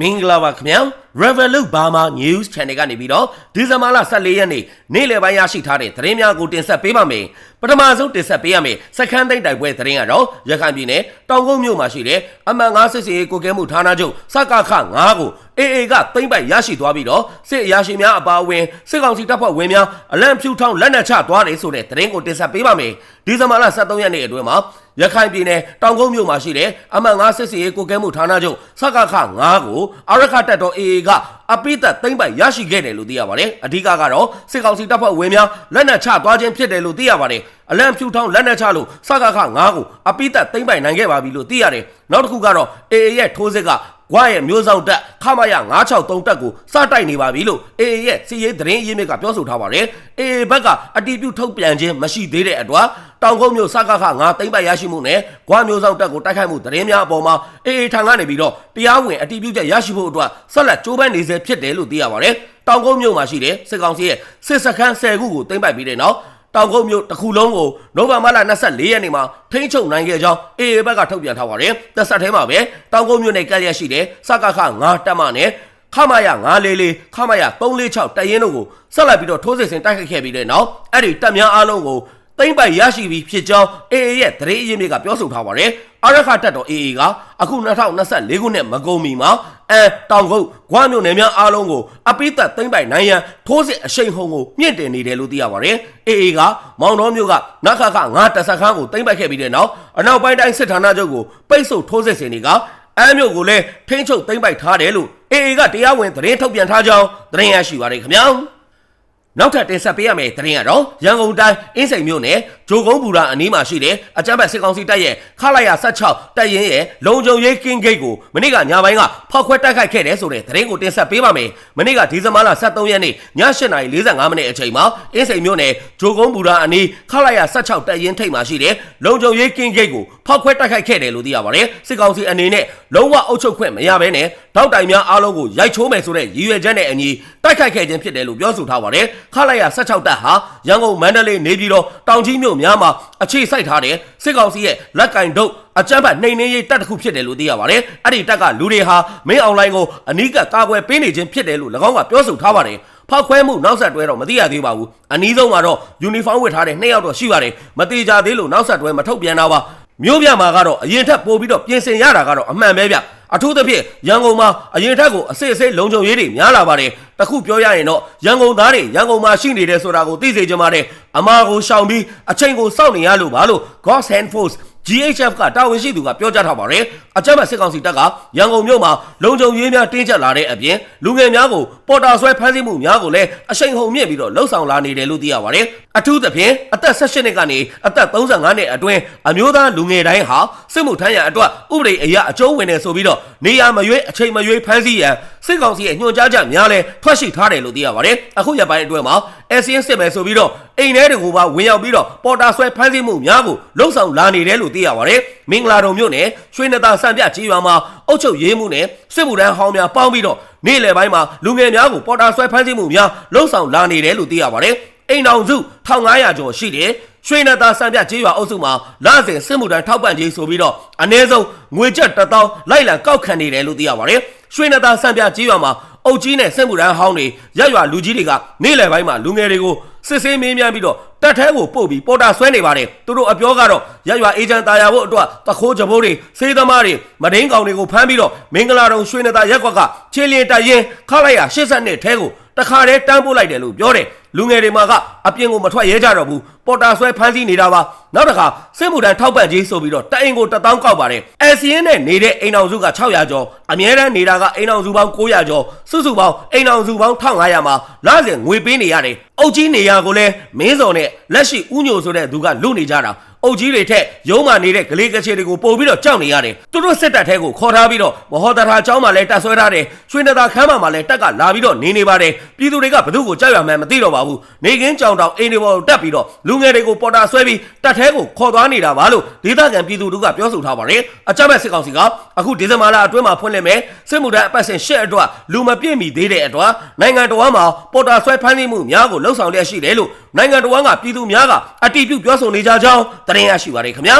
မင်္ဂလာပါခင်ဗျာ Revolut Burma News Channel ကနေပြီးတော့ဒီဇင်ဘာလ14ရက်နေ့နေ့လယ်ပိုင်းရရှိထားတဲ့သတင်းများကိုတင်ဆက်ပေးပါမယ်ပ ထမဆုံးတင်ဆက်ပေးရမယ်စခန်းသိမ်းတိုက်ပွဲသတင်းကတော့ရခိုင်ပြည်နယ်တောင်ကုန်းမြို့မှာရှိတဲ့အမှန်9စစ်စီရေးကိုကဲမှုဌာနချုပ်စကခ9ကို AA ကသိမ်းပိုက်ရရှိသွားပြီးတော့စစ်အရာရှိများအပါအဝင်စစ်ကောင်စီတပ်ဖွဲ့ဝင်များအလံဖြူထောင်းလက်နက်ချသွားတယ်ဆိုတဲ့သတင်းကိုတင်ဆက်ပေးပါမယ်ဒီဇင်ဘာလ23ရက်နေ့အတွင်းမှာရခိုင်ပြည်နယ်တောင်ကုန်းမြို့မှာရှိတဲ့အမှန်9စစ်စီရေးကိုကဲမှုဌာနချုပ်စကခ9ကိုအရခတပ်တော် AA ကအပိသက်သိမ့်ပိုက်ရရှိခဲ့တယ်လို့သိရပါတယ်အဓိကကတော့စစ်ကောင်စီတပ်ဖွဲ့ဝင်များလက်နက်ချသွားခြင်းဖြစ်တယ်လို့သိရပါတယ်အလံဖြူထောင်းလက်နက်ချလို့စကခ9ကိုအပိသက်သိမ့်ပိုက်နိုင်ခဲ့ပါပြီလို့သိရတယ်နောက်တစ်ခုကတော့ AA ရဲ့ထိုးစစ်ကကွာရဲ့မျိုးဆောင်တက်ခမရ963တက်ကိုစတိုက်နေပါပြီလို့ AA ရဲ့စီရေးသတင်းအရင်းမြစ်ကပြောဆိုထားပါတယ် AA ဘက်ကအတီးပြုထုတ်ပြန်ခြင်းမရှိသေးတဲ့အတွက် တောင်ကုန်းမြို့စကခ9သိမ့်ပိုက်ရရှိမှုနဲ့ကွာမျိုးဆောင်တက်ကိုတိုက်ခိုက်မှုသတင်းများအပေါ်မှာ AA ထံကနေပြီးတော့တရားဝင်အတီးပြုချက်ရရှိဖို့အတွက်ဆက်လက်ကြိုးပမ်းနေစေဖြစ်တယ်လို့သိရပါတယ်တောင်ကုန်းမြို့မှာရှိတဲ့စစ်ကောင်စီရဲ့စစ်စခန်း10ခုကိုသိမ့်ပိုက်ပြီးတဲ့နောက်တောင်ကုန်းမြို့တစ်ခုလုံးကိုနိုဝင်ဘာလ24ရက်နေ့မှာထိန်းချုပ်နိုင်ခဲ့ကြောင်း AA ဘက်ကထုတ်ပြန်ထားပါတယ်။သက်ဆက်ထဲမှာပဲတောင်ကုန်းမြို့နယ်ကပ်ရရှိတဲ့စကခ9တပ်မနဲ့ခမရ944ခမရ346တပ်ရင်းတို့ကိုဆက်လက်ပြီးတော့ထိုးစစ်ဆင်တိုက်ခိုက်ခဲ့ပြီးတဲ့နောက်အဲ့ဒီတပ်များအားလုံးကို သိမ့်ပိုက်ရရှိပြီးဖြစ်ကြောင်း AA ရဲ့သတင်းအရင်းမြစ်ကပြောဆိုထားပါတယ်။အရခတက်တော် AA ကအခု2024ခုနှစ်မကုန်မီမှာအဲတောင်ကုတ်ဂွမ်းမြို့နယ်များအားလုံးကိုအပိသက်သိမ့်ပိုက်နိုင်ရန်ထိုးစစ်အရှိန်ဟုန်ကိုမြင့်တင်နေတယ်လို့သိရပါတယ်။ AA ကမောင်တော်မြို့ကနခခငါတဆက်ခန်းကိုသိမ့်ပိုက်ခဲ့ပြီးတဲ့နောက်အနောက်ပိုင်းတိုင်းစစ်ဌာနချုပ်ကိုပိတ်ဆို့ထိုးစစ်ဆင်နေကအမ်းမြို့ကိုလည်းထိန်းချုပ်သိမ့်ပိုက်ထားတယ်လို့ AA ကတရားဝင်သတင်းထုတ်ပြန်ထားကြောင်းသတင်းရရှိပါတယ်ခင်ဗျာ။ နောက်ထပ်တင်ဆက်ပေးရမယ့်သတင်းကတော့ရန်ကုန်တိုင်းအင်းစိန်မြို့နယ် ဂျိုကုန်းပူရာအနီးမှာရှိတဲ့အကြမ်းဖက်စစ်ကောင်စီတပ်ရဲ့ခလာရ16တပ်ရင်းရဲ့လုံခြုံရေးကင်းဂိတ်ကိုမနေ့ကညပိုင်းကဖောက်ခွဲတိုက်ခိုက်ခဲ့တယ်ဆိုတဲ့သတင်းကိုတင်ဆက်ပေးပါမယ်။မနေ့ကဒီဇင်ဘာလ23ရက်နေ့ည8:45မိနစ်အချိန်မှာအင်းစိန်မြို့နယ်ဂျိုကုန်းပူရာအနီးခလာရ16တပ်ရင်းထိပ်မှာရှိတဲ့လုံခြုံရေးကင်းဂိတ်ကိုဖောက်ခွဲတိုက်ခိုက်ခဲ့တယ်လို့သိရပါတယ်။စစ်ကောင်စီအနေနဲ့လုံးဝအုပ်ချုပ်ခွင့်မရဘဲနဲ့တောက်တိုင်များအားလုံးကိုရိုက်ချိုးမယ်ဆိုတဲ့ရည်ရွယ်ချက်နဲ့အညီတိုက်ခိုက်ခဲ့ခြင်းဖြစ်တယ်လို့ပြောဆိုထားပါတယ်။ခလိုက်ရ16တပ်ဟာရန်ကုန်မန္တလေးနေပြည်တော်တောင်ကြီးမြို့များမှာအခြေစိုက်ထားတဲ့စစ်ကောင်စီရဲ့လက်ကင်ဒုတ်အကြမ်းဖက်နှိမ်နင်းရေးတပ်တစ်ခုဖြစ်တယ်လို့သိရပါတယ်။အဲ့ဒီတပ်ကလူတွေဟာမင်းအွန်လိုင်းကိုအနီးကကာကွယ်ပေးနေခြင်းဖြစ်တယ်လို့၎င်းကပြောဆိုထားပါတယ်။ဖောက်ခွဲမှုနောက်ဆက်တွဲတော့မသိရသေးပါဘူး။အနီးဆုံးကတော့ယူနီဖောင်းဝတ်ထားတဲ့နှစ်ယောက်တော့ရှိပါတယ်။မတိကြသေးလို့နောက်ဆက်တွဲမထုတ်ပြန်တာပါ။မြို့ပြမှာကတော့အရင်ထက်ပိုပြီးတော့ပြင်ဆင်ရတာကတော့အမှန်ပဲဗျ အထူးသဖြင့်ရန်ကုန်မှာအရင်ထက်ကိုအစစ်အစစ်လုံခြုံရေးတွေများလာပါတယ်တခုပြောရရင်တော့ရန်ကုန်သားတွေရန်ကုန်မှာရှိနေတယ်ဆိုတာကိုသိစေချင်ပါတယ်အမားကိုရှောင်ပြီးအချိန်ကိုစောင့်နေရလို့ပါလို့ God's Hand Force GHF ကတာဝန်ရှိသူကပြောကြားထားပါတယ်အကြမ်းဖက်စစ်ကောင်စီတပ်ကရန်ကုန်မြို့မှာလုံခြုံရေးများတင်းကျပ်လာတဲ့အပြင်လူငယ်များကိုပေါ်တာဆွဲဖမ်းဆီးမှုများကိုလည်းအရှိန်ဟုန်မြင့်ပြီးတော့လှုပ်ဆောင်လာနေတယ်လို့သိရပါတယ်အထူးသဖြင့်အသက်18နှစ်ကနေအသက်35နှစ်အတွင်းအမျိုးသားလူငယ်တိုင်းဟာစစ်မှုထမ်းရန်အတွက်ဥပဒေအရအကျုံးဝင်နေဆိုပြီးတော့နေရာမရွေးအချိန်မရွေးဖမ်းဆီးရန်စစ်ကောင်စီရဲ့ညွှန်ကြားချက်များလဲထွက်ရှိထားတယ်လို့သိရပါတယ်အခုရပိုင်းအတွင်းမှာ ASEAN စစ်မယ်ဆိုပြီးတော့ အိမ်ထဲတွေကိုပါဝင်ရောက်ပြီးတော့ပေါ်တာဆွဲဖမ်းဆီးမှုများကိုလှုံ့ဆော်လာနေတယ်လို့သိရပါတယ်မင်္ဂလာတုံမြို့နယ်ရွှေနတာစံပြကြီးရွာမှာအုတ်ချုပ်ရေးမှုနဲ့စစ်မှုထမ်းဟောင်းများပေါင်းပြီးတော့နေ့လယ်ပိုင်းမှာလူငယ်များကိုပေါ်တာဆွဲဖမ်းဆီးမှုများလှုံ့ဆော်လာနေတယ်လို့သိရပါတယ်အိမ်တော်စု1500ကျော်ရှိတယ်ရွှေနတာစံပြကြေးရွာအုပ်စုမှာလစဉ်စစ်မှုထမ်းထောက်ပံ့ကြေးဆိုပြီးတော့အ ਨੇ ဆုံးငွေကျပ်1000လိုက်လံကောက်ခံနေတယ်လို့သိရပါတယ်ရွှေနတာစံပြကြေးရွာမှာ အုတ်ကြီးနဲ့စစ်မှုထမ်းဟောင်းတွေရက်ရွာလူကြီးတွေကနေ့လယ်ပိုင်းမှာလူငယ်တွေကိုစစ်ဆေးမေးမြန်းပြီးတော့တက်ထဲကိုပို့ပြီးပေါ်တာဆွဲနေပါတယ်သူတို့အပြောကတော့ရက်ရွာအေဂျင့်တာယာဖို့အတွက်တခိုးကြဘိုးတွေစေးသမားတွေမဒိန်းကောင်တွေကိုဖမ်းပြီးတော့မင်္ဂလာတုံရွှေနတာရက်ကွက်ကခြေလျင်တရင်ခလိုက်ရ80နှစ်ထဲကိုတခါတည်းတန်းပို့လိုက်တယ်လို့ပြောတယ် လူငယ်တွေမှာကအပြင်ကိုမထွက်ရဲကြတော့ဘူးပေါ်တာဆွဲဖမ်းဆီးနေတာပါနောက်တစ်ခါစစ်မှုထမ်းထောက်ပံ့ကြေးဆိုပြီးတော့တအိမ်ကို1000ကောက်ပါတယ်အစီရင်နဲ့နေတဲ့အိမ်အောင်စုက600ကျော်အမြဲတမ်းနေတာကအိမ်အောင်စုပေါင်း900ကျော်စုစုပေါင်းအိမ်အောင်စုပေါင်း1500မှာလစဉ်ငွေပေးနေရတယ်အုတ်ကြီးနေရကိုလည်းမင်းစော်နဲ့လက်ရှိဥညိုဆိုတဲ့သူကလူနေကြတာ အုပ်ကြီးတွေထက်ရုံးမှနေတဲ့ဂလေးကချေတွေကိုပုံပြီးတော့ကြောက်နေရတယ်သူတို့စစ်တပ်ထဲကိုခေါ်ထားပြီးတော့မဟော်တရာကျောင်းမှာလည်းတပ်ဆွဲထားတယ်ရွှေနသာခမ်းမှာမှာလည်းတပ်ကလာပြီးတော့နေနေပါတယ်ပြည်သူတွေကဘသူ့ကိုကြောက်ရမှန်းမသိတော့ပါဘူးနေကင်းကြောင်တောင်အိမ်တွေပေါ်ကိုတက်ပြီးတော့လူငယ်တွေကိုပေါ်တာဆွဲပြီးတပ်ထဲကိုခေါ်သွားနေတာပါလို့ဒေသခံပြည်သူတို့ကပြောဆိုထားပါတယ်အကြမ်းဖက်စစ်ကောင်စီကအခုဒီဇင်ဘာလအတွင်းမှာဖွင့်လှစ်မယ်စစ်မှုထမ်းအပတ်စဉ်၈အတွက်လူမပြည့်မီသေးတဲ့အတွက်နိုင်ငံတော်မှာပေါ်တာဆွဲဖမ်းဆီးမှုများကိုလှုံ့ဆော်လျက်ရှိတယ်လို့နိုင်ငံတော်ကပြည်သူများကအတိအပြုပြောဆိုနေကြကြောင်းသတင်းရရှိပါတယ်ခင်ဗျာ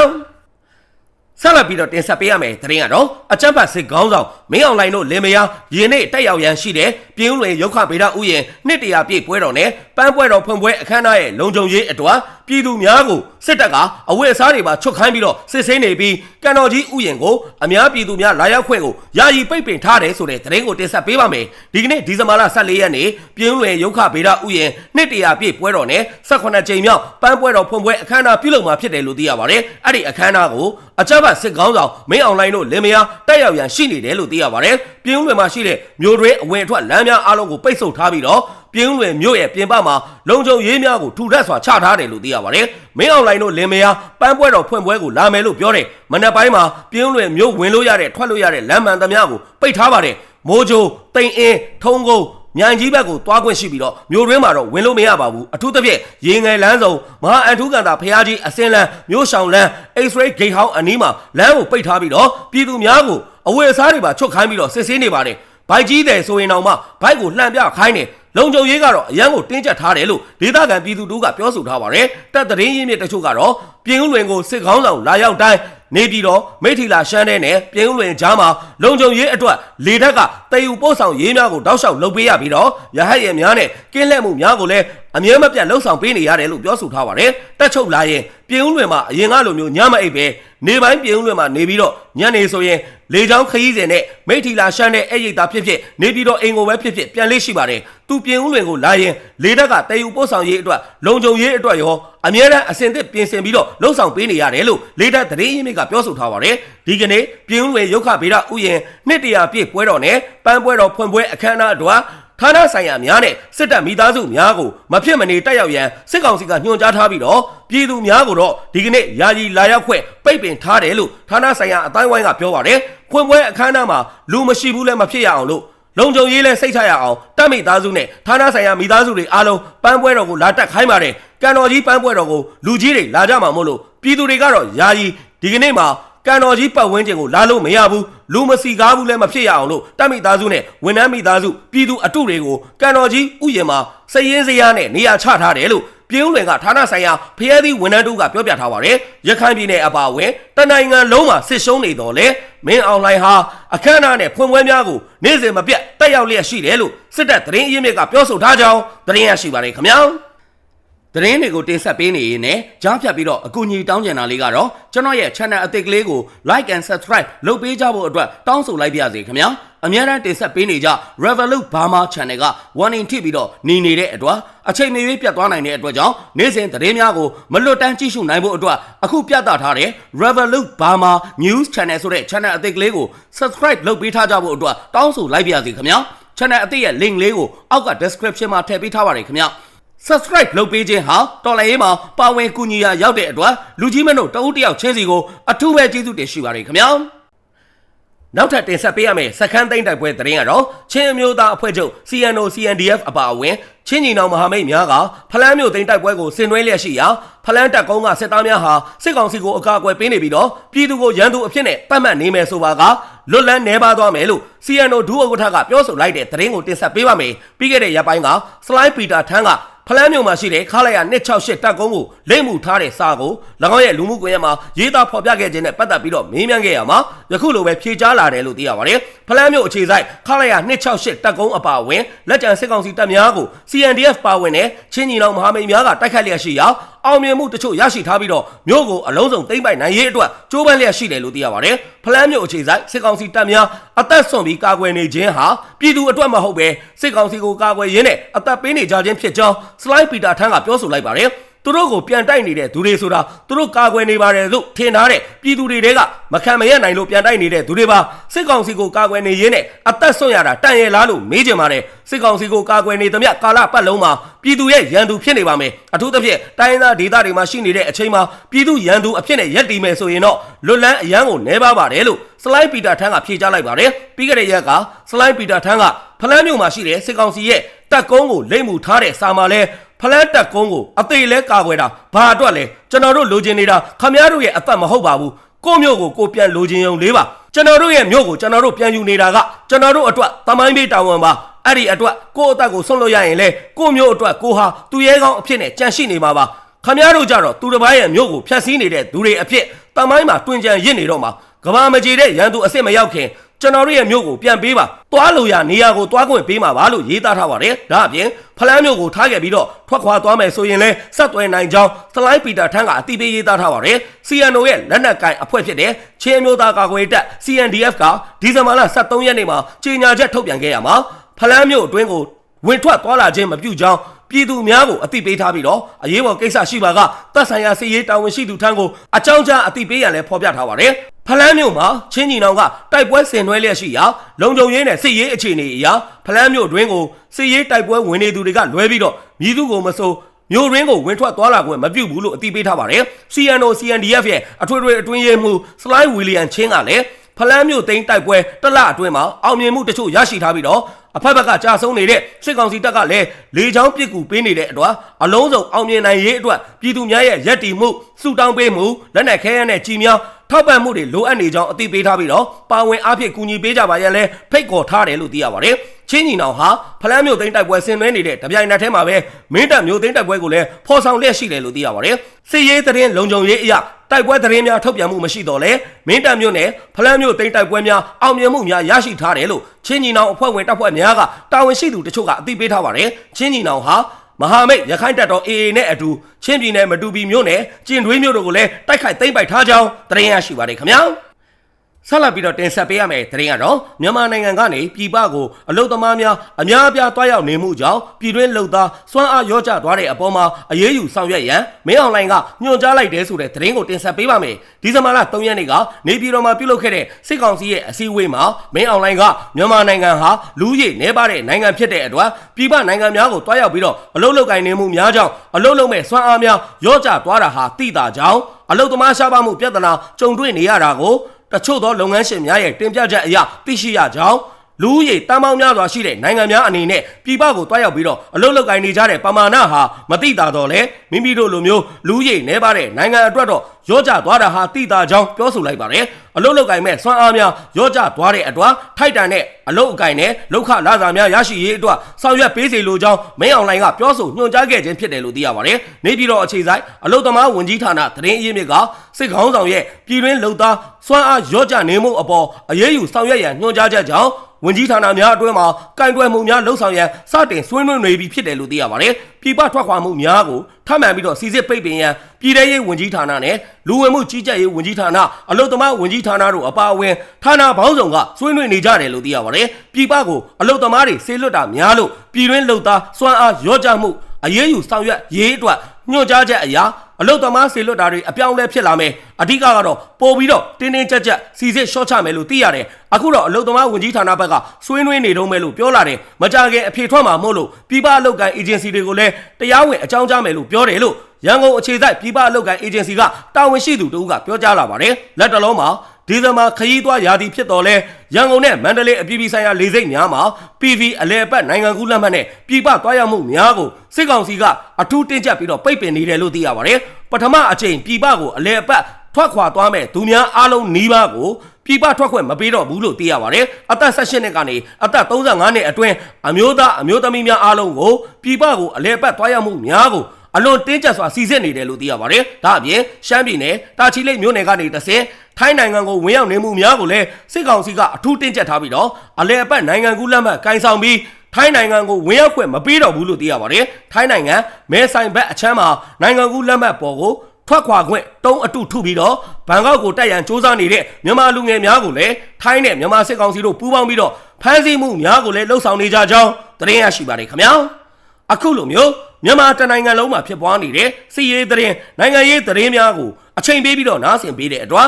ဆက်လက်ပြီးတော့တင်ဆက်ပေးရမယ်သတင်းကတော့အကြံဖတ်စစ်ခေါင်းဆောင်မင်းအောင်လှိုင်တို့လင်မယားယင်းနေ့တက်ရောက်ရန်ရှိတဲ့ပြင်းဦးလွင်ရုခဗေဒဥယျာဉ်နှစ်တရာပြည့်ပွဲတော်နဲ့ ပန်းပွဲတော်ဖွင့်ပွဲအခမ်းအနားရဲ့လုံခြုံရေးအတွက်ပြည်သူများကိုစစ်တပ်ကအဝတ်အစားတွေပါချွတ်ခိုင်းပြီးတော့စစ်ဆေးနေပြီးကန်တော်ကြီးဥယျာဉ်ကိုအများပြည်သူများလာရောက်ခွင့်ကိုယာယီပိတ်ပင်ထားတယ်ဆိုတဲ့သတင်းကိုတင်ဆက်ပေးပါမယ်ဒီကနေ့ဒီဇင်ဘာလ14ရက်နေ့ပြင်းဦးလွင်ရုခဗေဒဥယျာဉ်နှစ်တရာပြည့်ပွဲတော်နဲ့18ကြိမ်မြောက်ပန်းပွဲတော်ဖွင့်ပွဲအခမ်းအနားပြုလုပ်မှာဖြစ်တယ်လို့သိရပါတယ်အဲ့ဒီအခမ်းအနားကိုအကြမ်းဖက်စစ်ကောင်းဆောင်မင်းအောင်လှိုင်တို့လင်မယားတက်ရောက်ရန်ရှိနေတယ်လို့သိရပါတယ်။ပြင်းဦးလွင်မှာရှိတဲ့မြို့တွင်းအဝင်အထွက်လမ်းများအားလုံးကိုပိတ်ဆို့ထားပြီးတော့ပြင်းဦးလွင်မြို့ရဲ့ပြင်ပမှာလုံခြုံရေးများကိုထူထပ်စွာချထားတယ်လို့သိရပါတယ်။မင်းအောင်လှိုင်တို့လင်မယားပန်းပွဲတော်ဖွင့်ပွဲကိုလာမယ်လို့ပြောတယ်။မနက်ပိုင်းမှာပြင်းဦးလွင်မြို့ဝင်လို့ရတဲ့ထွက်လို့ရတဲ့လမ်းမှန်သမျှကိုပိတ်ထားပါတယ်။မိုးကြိုတိမ်အင်းထုံးကုန်းမြိုင်ကြီးဘက်ကိုသွားခွင့်ရှိပြီးတော့မြို့တွင်းမှာတော့ဝင်လို့မရပါဘူးအထူးသဖြင့်ရေငယ်လမ်းစုံမဟာအန်ထူးကန်တာဖျားကြီးအစင်းလန်းမြို့ဆောင်လန်း X-ray gate house အနီးမှာလမ်းကိုပိတ်ထားပြီးတော့ပြည်သူများကိုအဝယ်အစားတွေပါချွတ်ခိုင်းပြီးတော့စစ်ဆေးနေပါတယ်ဘိုက်ကြီးတယ်ဆိုရင်တော့မှဘိုက်ကိုလှန်ပြခိုင်းတယ် လုံခြုံရေးကတော့အရန်ကိုတင်းကျပ်ထားတယ်လို့ဒေသခံပြည်သူတို့ကပြောဆိုထားပါတယ်တပ်သတင်းရင်းမြစ်တချို့ကတော့ပြင်ဦးလွင်ကိုစစ်ကောင်းဆောင်လာရောက်တိုင်းနေပြည်တော်မိထီလာရှမ်းတဲ့နဲ့ပြင်ဦးလွင်ကြားမှာလုံခြုံရေးအတွက်လေထက်ကတည်ယူပို့ဆောင်ရေးများကိုတောက်လျှောက်လုပ်ပေးရပြီးတော့ရဟတ်ရဲများနဲ့ကင်းလက်မှုများကိုလည်း အမြဲမပြတ်လှုပ်ဆောင်ပေးနေရတယ်လို့ပြောဆိုထားပါတယ်တက်ချုပ်လာရင်ပြင်ဦးလွင်မှာအရင်ကလိုမျိုးညမအိပ်ပဲနေပိုင်းပြင်ဦးလွင်မှာနေပြီးတော့ညနေဆိုရင်လေချောင်းခရီးစဉ်နဲ့မိထီလာရှမ်းတဲ့အဲ့ရိတ်သားဖြစ်ဖြစ်နေပြည်တော်အိမ်ကိုပဲဖြစ်ဖြစ်ပြန်လေးရှိပါတယ်သူပြင်ဦးလွင်ကိုလာရင်လေတက်ကတည်ယူပို့ဆောင်ရေးအတွက်လုံခြုံရေးအတွက်ရောအမြဲတမ်းအစင်သစ်ပြင်ဆင်ပြီးတော့လှုပ်ဆောင်ပေးနေရတယ်လို့လေတက်သတင်းရင်းမြစ်ကပြောဆိုထားပါတယ်ဒီကနေ့ပြင်ဦးလွင်ရုခဗေဒဥယျာဉ်နှစ်တရာပြည့်ပွဲတော်နဲ့ပန်းပွဲတော်ဖွင့်ပွဲအခမ်းအနားအတွက် ဌာနဆိုင်ရာများနဲ့စစ်တပ်မိသားစုများကိုမဖြစ်မနေတက်ရောက်ရန်စစ်ကောင်စီကညွှန်ကြားထားပြီးတော့ပြည်သူများကိုတော့ဒီကနေ့ယာယီလာရောက်ခွင့်ပိတ်ပင်ထားတယ်လို့ဌာနဆိုင်ရာအတိုင်းဝိုင်းကပြောပါတယ်ဖွင့်ပွဲအခမ်းအနားမှာလူမရှိဘူးလည်းမဖြစ်ရအောင်လို့လုံခြုံရေးလဲစိတ်ချရအောင်တပ်မိသားစုနဲ့ဌာနဆိုင်ရာမိသားစုတွေအားလုံးပန်းပွဲတော်ကိုလာတက်ခိုင်းပါတယ်ကံတော်ကြီးပန်းပွဲတော်ကိုလူကြီးတွေလာကြမှာမို့လို့ပြည်သူတွေကတော့ယာယီဒီကနေ့မှာကံတော်ကြီးပတ်ဝန်းကျင်ကိုလာလို့မရဘူး လူမစီကားဘူးလည်းမဖြစ်ရအောင်လို့တပ်မိသားစုနဲ့ဝန်ထမ်းမိသားစုပြည်သူအတုတွေကိုကံတော်ကြီးဥယျာဉ်မှာစည်ရင်းစရာနဲ့နေရာချထားတယ်လို့ပြင်းဦးလွင်ကဌာနဆိုင်ရာဖျဲသီးဝန်ထမ်းတို့ကပြောပြထားပါတယ်ရခိုင်ပြည်နယ်အပါအဝင်တနိုင်ငံလုံးမှာစစ်ရှုံးနေတော်လဲမင်းအောင်လှိုင်ဟာအခမ်းအနားနဲ့ဖွင့်ပွဲများကိုနေ့စဉ်မပြတ်တက်ရောက်လျက်ရှိတယ်လို့စစ်တပ်သတင်းအရင်းမြစ်ကပြောဆိုထားကြောင်းသတင်းရရှိပါတယ်ခင်ဗျာ သတင်းတွေကိုတင်ဆက်ပေးနေရင်လည်းကြားဖြတ်ပြီးတော့အကူအညီတောင်းကျင်တာလေးကတော့ကျွန်တော်ရဲ့ channel အသစ်ကလေးကို like and subscribe လုပ်ပေးကြဖို့အတွက်တောင်းဆိုလိုက်ပါရစေခင်ဗျာအများအားတင်ဆက်ပေးနေကြ Revolut Burma Channel က warning ထိပြီးတော့หนีနေတဲ့အတွက်အချိန်မရွေးပြတ်သွားနိုင်တဲ့အတွက်ကြောင့်နေ့စဉ်သတင်းများကိုမလွတ်တမ်းကြည့်ရှုနိုင်ဖို့အတွက်အခုပြသထားတဲ့ Revolut Burma News Channel ဆိုတဲ့ channel အသစ်ကလေးကို subscribe လုပ်ပေးထားကြဖို့အတွက်တောင်းဆိုလိုက်ပါရစေခင်ဗျာ channel အသစ်ရဲ့ link လေးကိုအောက်က description မှာထည့်ပေးထားပါတယ်ခင်ဗျာ subscribe လုပ်ပေးခြင်းဟာတော်လိုင်းရေးမှာပါဝင်ကူညီရာရောက်တဲ့အတွက်လူကြီးမင်းတို့တဦးတယောက်ချင်းစီကိုအထူးပဲကျေးဇူးတင်ရှိပါတယ်ခင်ဗျာနောက်ထပ်တင်ဆက်ပေးရမယ့်စခန်းသိမ်းတိုက်ပွဲသတင်းကတော့ချင်းအမျိုးသားအဖွဲ့ချုပ် CNO CNDF အပါအဝင်ချင်းညီနောင်မဟာမိတ်များကဖလန်းမြို့သိမ်းတိုက်ပွဲကိုဆင်နွှဲလျက်ရှိရာဖလန်းတပ်ကုန်းကစစ်သားများဟာစစ်ကောင်စီကိုအကာအကွယ်ပေးနေပြီးတော့ပြည်သူကိုရန်သူအဖြစ်နဲ့ပတ်မှတ်နေမယ်ဆိုပါကလွတ်လန်းနေပါသွားမယ်လို့ CNO ဒုဥက္ကဋ္ဌကပြောဆိုလိုက်တဲ့သတင်းကိုတင်ဆက်ပေးပါမယ်ပြီးခဲ့တဲ့ရက်ပိုင်းကစလိုင်းပီတာထန်းက ဖလန်းမြို့မှာရှိတဲ့ခါလိုက်ရ268တပ်ကုန်းကိုလိမ့်မှုထားတဲ့စာကို၎င်းရဲ့လူမှုကွန်ရက်မှာရေးသားဖော်ပြခဲ့ခြင်းနဲ့ပတ်သက်ပြီးတော့မေးမြန်းခဲ့ရမှာယခုလိုပဲဖြေကြားလာတယ်လို့သိရပါတယ်။ဖလန်းမြို့အခြေစိုက်ခါလိုက်ရ268တပ်ကုန်းအပါအဝင်လက်ကျန်စစ်ကောင်စီတပ်များကို CNDF ပါဝင်တဲ့ချင်းညီနောင်မဟာမိတ်များကတိုက်ခတ်လျက်ရှိရာ အောင်မြင်မှုတချို့ရရှိထားပြီးတော့မြို့ကိုအလုံးစုံသိမ်းပိုက်နိုင်ရေးအတွက်ကြိုးပမ်းလျက်ရှိတယ်လို့သိရပါတယ်။ဖလန်းမြို့အခြေစိုက်စစ်ကောင်စီတပ်များအသက်ဆုံးပြီးကာကွယ်နေခြင်းဟာပြည်သူအတွက်မဟုတ်ပဲစစ်ကောင်စီကိုကာကွယ်ရင်းနဲ့အသက်ပေးနေကြခြင်းဖြစ်ကြောင်းစလိုင်းပီတာထန်းကပြောဆိုလိုက်ပါတယ်။ သူတို့ကိုပြန်တိုက်နေတဲ့သူတွေဆိုတာသူတို့ကာကွယ်နေပါတယ်လို့ထင်ထားတဲ့ပြည်သူတွေတဲကမခံမရနိုင်လို့ပြန်တိုက်နေတဲ့သူတွေပါစစ်ကောင်စီကိုကာကွယ်နေရင်းနဲ့အသက်ဆွံ့ရတာတန်ရလားလို့မေးကြပါတယ်စစ်ကောင်စီကိုကာကွယ်နေသမျှကာလပတ်လုံးမှာပြည်သူရဲ့ရန်သူဖြစ်နေပါမယ်အထူးသဖြင့်တိုင်းသားဒေသတွေမှာရှိနေတဲ့အချိန်မှာပြည်သူရန်သူအဖြစ်နဲ့ရက်တည်မယ်ဆိုရင်တော့လွတ်လန်းအရန်ကိုနှဲပါပါတယ်လို့စလိုင်းပီတာထန်းကဖြေကြားလိုက်ပါတယ်ပြီးခဲ့တဲ့ရက်ကစလိုင်းပီတာထန်းကဖလန်းမြို့မှာရှိတဲ့စစ်ကောင်စီရဲ့တပ်ကုန်းကိုလိမ့်မှုထားတဲ့စာမှာလဲ ဖလန်းတက်ကုန်းကိုအသေးလဲကာကွယ်တာဘာအတွက်လဲကျွန်တော်တို့လိုချင်နေတာခမည်းတော်ရဲ့အသက်မဟုတ်ပါဘူးကိုမျိုးကိုကိုပြန်လိုချင်ုံလေးပါကျွန်တော်တို့ရဲ့မြို့ကိုကျွန်တော်တို့ပြန်ယူနေတာကကျွန်တော်တို့အတွက်တမိုင်းပေးတာဝန်ပါအဲ့ဒီအတွက်ကိုယ့်အသက်ကိုဆုံးလို့ရရင်လေကိုမျိုးအတွက်ကိုဟာသူရဲကောင်းအဖြစ်နဲ့ကြံရှိနေမှာပါခမည်းတော်ကြတော့သူတစ်ပိုင်းရဲ့မြို့ကိုဖျက်ဆီးနေတဲ့သူတွေအဖြစ်တမိုင်းမှာတွင်ကြံရစ်နေတော့မှာကဘာမကြီးတဲ့ရန်သူအစ်စ်မရောက်ခင် ကျွန်တော်တို့ရဲ့မြို့ကိုပြန်ပေးပါသွားလို့ရနေရာကိုသွားခွင့်ပေးမှာပါလို့ရေးသားထားပါတယ်ဒါအပြင်ဖလန်းမြို့ကိုထားခဲ့ပြီးတော့ထွက်ခွာသွားမယ်ဆိုရင်လဲဆက်သွယ်နိုင်ကြောင်းစလိုင်းပီတာထန်းကအတိပေးရေးသားထားပါတယ် CNO ရဲ့လက်နက်ကိုင်အဖွဲ့ဖြစ်တဲ့ချင်းမျိုးသားကာကွယ်တပ် CNDF ကဒီဇင်ဘာလ23ရက်နေ့မှာကြေညာချက်ထုတ်ပြန်ခဲ့ရမှာဖလန်းမြို့အတွင်းကိုဝင်ထွက်သွားလာခြင်းမပြုကြောင်း ပြည်သူများကိုအသိပေးထားပြီးတော့အရေးပေါ်ကိစ္စရှိပါကတပ်ဆိုင်ရာစီရေးတာဝန်ရှိသူထံကိုအကြောင်းကြားအသိပေးရန်လည်းဖော်ပြထားပါတယ်။ဖလန်းမြို့မှာချင်းညီနောင်ကတိုက်ပွဲဆင်နွှဲလျက်ရှိရာလုံခြုံရေးနဲ့စစ်ရေးအခြေအနေအရဖလန်းမြို့တွင်းကိုစစ်ရေးတိုက်ပွဲဝင်နေသူတွေကလွဲပြီးတော့မြည်သူကိုမဆိုးမြို့ရင်းကိုဝင်ထွက်သွားလာခွင့်မပြုဘူးလို့အသိပေးထားပါတယ်။ CNO CNDF ရဲ့အထွေထွေအတွင်းရေးမှူးစလိုင်းဝီလီယံချင်းကလည်း ဖလန်းမြို့သိမ်းတိုက်ပွဲတစ်လအတွင်းမှာအောင်မြင်မှုတချို့ရရှိထားပြီးတော့အဖက်ဘက်ကကြာဆုံးနေတဲ့စစ်ကောင်စီတပ်ကလည်းလေချောင်းပစ်ကူပေးနေတဲ့အတွက်အလုံးစုံအောင်မြင်နိုင်ရေးအတွက်ပြည်သူများရဲ့ရက်တီမှုစုတောင်းပေးမှုလက်နက်ခဲယမ်းနဲ့ကြီးများထောက်ပံ့မှုတွေလိုအပ်နေကြောင်းအသိပေးထားပြီးတော့ပါဝင်အားဖြင့်ကူညီပေးကြပါရန်လဲဖိတ်ခေါ်ထားတယ်လို့သိရပါတယ်ချင်းညီနောင်ဟာဖလန်းမြို့သိမ်းတိုက်ပွဲဆင်နွှဲနေတဲ့တပြိုင်နက်တည်းမှာပဲမင်းတပ်မြို့သိမ်းတိုက်ပွဲကိုလည်းဖော်ဆောင်လျက်ရှိတယ်လို့သိရပါတယ်စစ်ရေးသတင်းလုံခြုံရေးအရာ တိုက်ပွဲသတင်းများထုတ်ပြန်မှုမရှိတော့လဲမင်းတပ်မြို့နယ်ဖလန်းမြို့သိမ်းတိုက်ပွဲများအောင်မြင်မှုများရရှိထားတယ်လို့ချင်းညီနောင်အဖွဲ့ဝင်တပ်ဖွဲ့များကတာဝန်ရှိသူတချို့ကအသိပေးထားပါတယ်ချင်းညီနောင်ဟာမဟာမိတ်ရခိုင်တပ်တော် AA နဲ့အတူချင်းပြည်နယ်မတူပီမြို့နယ်ကျင်တွင်းမြို့တို့ကိုလည်းတိုက်ခိုက်သိမ်းပိုက်ထားကြောင်းသတင်းရရှိပါတယ်ခင်ဗျာ ဆက်လက်ပြီးတော့တင်ဆက်ပေးရမယ့်သတင်းကတော့မြန်မာနိုင်ငံကနေပြည်ပကိုအလုသမားများအများအပြားတွားရောက်နေမှုကြောင့်ပြည်တွင်းလုံသားစွမ်းအားရောကျသွားတဲ့အပေါ်မှာအရေးယူဆောင်ရွက်ရန်မင်းအွန်လိုင်းကညွှန်ကြားလိုက်တဲ့ဆိုတဲ့သတင်းကိုတင်ဆက်ပေးပါမယ်ဒီဇင်ဘာလ3ရက်နေ့ကနေပြည်တော်မှာပြုလုပ်ခဲ့တဲ့စစ်ကောင်စီရဲ့အစည်းအဝေးမှာမင်းအွန်လိုင်းကမြန်မာနိုင်ငံဟာလူကြီးနေပါတဲ့နိုင်ငံဖြစ်တဲ့အတွက်ပြည်ပနိုင်ငံများကိုတွားရောက်ပြီးတော့အလုလုပ်ကိုင်နေမှုများကြောင့်အလုလုပ်မဲ့စွမ်းအားများရောကျသွားတာဟာသိတာကြောင့်အလုသမားရှားပါမှုပြဿနာကြုံတွေ့နေရတာကို တချို့သောလုပ်ငန်းရှင်များရဲ့တင်ပြချက်အရသိရှိရကြောင်း လူဦးရေတန်ပေါင်းများစွာရှိတဲ့နိုင်ငံများအနေနဲ့ပြည်ပကိုတွားရောက်ပြီးတော့အလုတ်လုတ်ကိုင်းနေကြတဲ့ပမာဏဟာမတိတာတော့လေမိမိတို့လိုမျိုးလူဦးရေနှဲပါတဲ့နိုင်ငံအတွက်တော့ရောကြသွားတာဟာတိတာကြောင်းပြောဆိုလိုက်ပါတယ်အလုတ်လုတ်ကိုင်းမဲ့စွမ်းအားများရောကြသွားတဲ့အတွက်ထိုက်တန်တဲ့အလုတ်အကိုင်းနဲ့လောက်ခလာစာများရရှိရေးအတွက်ဆောင်ရွက်ပေးစီလိုကြောင်းမင်းအွန်လိုင်းကပြောဆိုညွှန်ကြားခဲ့ခြင်းဖြစ်တယ်လို့သိရပါတယ်နေပြည်တော်အခြေဆိုင်အလုတ်သမားဝန်ကြီးဌာနသတင်းအရင်းမြစ်ကစစ်ခေါင်းဆောင်ရဲ့ပြည်တွင်းလုံသားစွမ်းအားရောကြနေမှုအပေါ်အရေးယူဆောင်ရွက်ရန်ညွှန်ကြားချက်ကြောင့် ဝန်ကြီးဌာနများအတွင်းမှာကင်တွယ်မှုများလှုပ်ဆောင်ရန်စတင်ဆွေးနွေးနေပြီဖြစ်တယ်လို့သိရပါတယ်။ပြည်ပထွက်ခွာမှုများကိုထပ်မံပြီးတော့စီစစ်ပိတ်ပင်ရန်ပြည်ထရေးဝန်ကြီးဌာနနဲ့လူဝင်မှုကြီးကြပ်ရေးဝန်ကြီးဌာနအလုတ္တမဝန်ကြီးဌာနတို့အပါအဝင်ဌာနပေါင်းစုံကဆွေးနွေးနေကြတယ်လို့သိရပါတယ်။ပြည်ပကိုအလုတ္တမတွေဆေးလွတ်တာများလို့ပြည်တွင်းလှုပ်သားစွမ်းအားရောကြမှုအရေးယူဆောင်ရွက်ရေးအတွက် ညွှန်ကြားချက်အရာအလုတ်သမားစေလွတ်တာတွေအပြောင်းလဲဖြစ်လာမယ်အဓိကကတော့ပို့ပြီးတော့တင်းတင်းကြပ်ကြပ်စီစစ်ရှော့ချမယ်လို့သိရတယ်အခုတော့အလုတ်သမားဝန်ကြီးဌာနဘက်ကဆွေးနွေးနေတော့မယ်လို့ပြောလာတယ်မကြခင်အဖြေထွက်မှာမို့လို့ပြည်ပအလုတ်ကန်အေဂျင်စီတွေကိုလည်းတရားဝင်အကြောင်းကြားမယ်လို့ပြောတယ်လို့ရန်ကုန်အခြေစိုက်ပြည်ပအလုတ်ကန်အေဂျင်စီကတာဝန်ရှိသူတို့ကပြောကြားလာပါတယ်လက်တလုံးမှာ ဒီဇင်ဘာခရီးသွားရာသီဖြစ်တော်လဲရန်ကုန်နဲ့မန္တလေးအပြည်ပြည်ဆိုင်ရာလေဆိပ်များမှာ PV အလဲအပတ်နိုင်ငံကူးလက်မှတ်နဲ့ပြည်ပသွားရောက်မှုများကိုစစ်ကောင်စီကအထူးတင်းကျပ်ပြီးတော့ပိတ်ပင်နေတယ်လို့သိရပါတယ်ပထမအချိန်ပြည်ပကိုအလဲအပတ်ထွက်ခွာသွားမဲ့သူများအားလုံးနီးပါးကိုပြည်ပထွက်ခွင့်မပေးတော့ဘူးလို့သိရပါတယ်အသက်18နှစ်ကနေအသက်35နှစ်အတွင်းအမျိုးသားအမျိုးသမီးများအားလုံးကိုပြည်ပကိုအလဲအပတ်သွားရောက်မှုများကိုအလွန်တင်းကျပ်စွာစီစစ်နေတယ်လို့သိရပါတယ်။ဒါအပြင်ရှမ်းပြည်နယ်တာချီလိတ်မြို့နယ်ကနေတဆင် ထိုင်းနိုင်ငံကိုဝင်ရောက်နေမှုများကိုလည်းစစ်ကောင်စီကအထူးတင်းကျပ်ထားပြီးတော့အလဲအပတ်နိုင်ငံကူးလက်မှတ်ကင်ဆောင်ပြီးထိုင်းနိုင်ငံကိုဝင်ရောက်ခွင့်မပေးတော့ဘူးလို့သိရပါတယ်။ထိုင်းနိုင်ငံမဲဆိုင်ဘက်အချမ်းမှာနိုင်ငံကူးလက်မှတ်ပေါ်ကိုထွက်ခွာခွင့်တုံးအတုထုပြီးတော့ဘန်ကောက်ကိုတက်ရန်စ조사နေတဲ့မြန်မာလူငယ်များကိုလည်းထိုင်းနဲ့မြန်မာစစ်ကောင်စီတို့ပူးပေါင်းပြီးတော့ဖမ်းဆီးမှုများကိုလည်းလှုပ်ဆောင်နေကြကြောင်းသတင်းရရှိပါတယ်ခင်ဗျာ။အခုလိုမျိုးမြန်မာတနိုင်ငံလုံးမှာဖြစ်ပွားနေတဲ့စီရေးသတင်းနိုင်ငံရေးသတင်းများကိုအချိန်ပေးပြီးတော့နားဆင်ပေးတဲ့အတွက်